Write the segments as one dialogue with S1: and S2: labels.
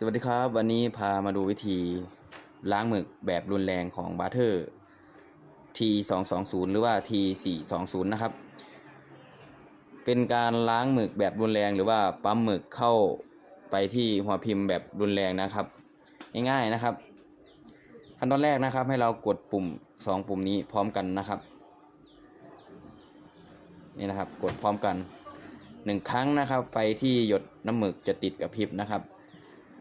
S1: สวัสดีครับ วันนี้พามาดูวิธีล้างหมึกแบบรุนแรงของบาร์เทอร์ T220 หรือว่า T420 นะครับ เป็นการล้างหมึกแบบรุนแรงหรือว่าปั๊มหมึกเข้าไปที่หัวพิมพ์แบบรุนแรงนะครับ ง่ายๆนะครับ ขั้นตอนแรกนะครับให้เรากดปุ่ม 2 ปุ่มนี้พร้อมกันนะครับนี่นะครับกดพร้อมกันหนึ่งครั้งนะครับ ไฟที่หยดน้ำหมึกจะติดกับพริบนะครับ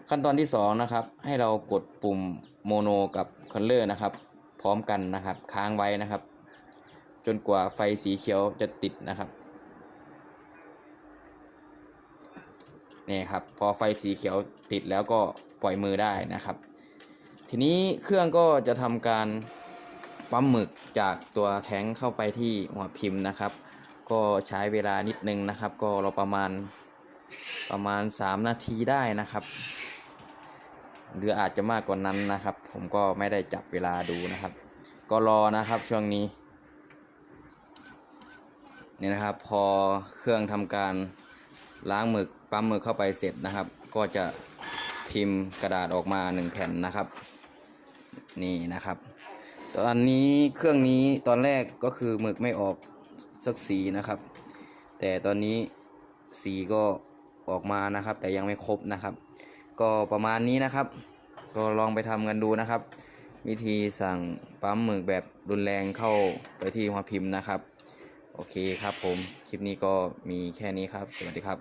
S1: ขั้นตอนที่2นะครับให้เรากดปุ่มโมโนกับคัลเลอร์นะครับ พร้อมกันนะครับค้างไว้นะครับ จนกว่าไฟสีเขียวจะติดนะครับนี่ครับพอไฟสีเขียวติดแล้วก็ปล่อยมือได้นะครับ ทีนี้เครื่องก็จะทำการปั๊มหมึกจากตัวแท้งเข้าไปที่หัวพิมพ์นะครับ ก็ใช้เวลานิดนึงนะครับ ก็เราประมาณประมาณ 3 นาทีได้นะครับ หรืออาจจะมากกว่านั้นนะครับ ผมก็ไม่ได้จับเวลาดูนะครับ ก็รอนะครับช่วงนี้นี่นะครับ พอเครื่องทำการล้างหมึกปั๊มหมึกเข้าไปเสร็จนะครับ ก็จะพิมพ์กระดาษออกมาหนึ่งแผ่นนะครับ นี่นะครับ ตอนนี้เครื่องนี้ตอนแรกก็คือหมึกไม่ออกสักสีนะครับ แต่ตอนนี้สีก็ออกมานะครับ แต่ยังไม่ครบนะครับ ก็ประมาณนี้นะครับ ก็ลองไปทำกันดูนะครับ วิธีสั่งปั๊มหมึกแบบรุนแรงเข้าไปที่หัวพิมพ์นะครับ โอเคครับผม คลิปนี้ก็มีแค่นี้ครับ สวัสดีครับ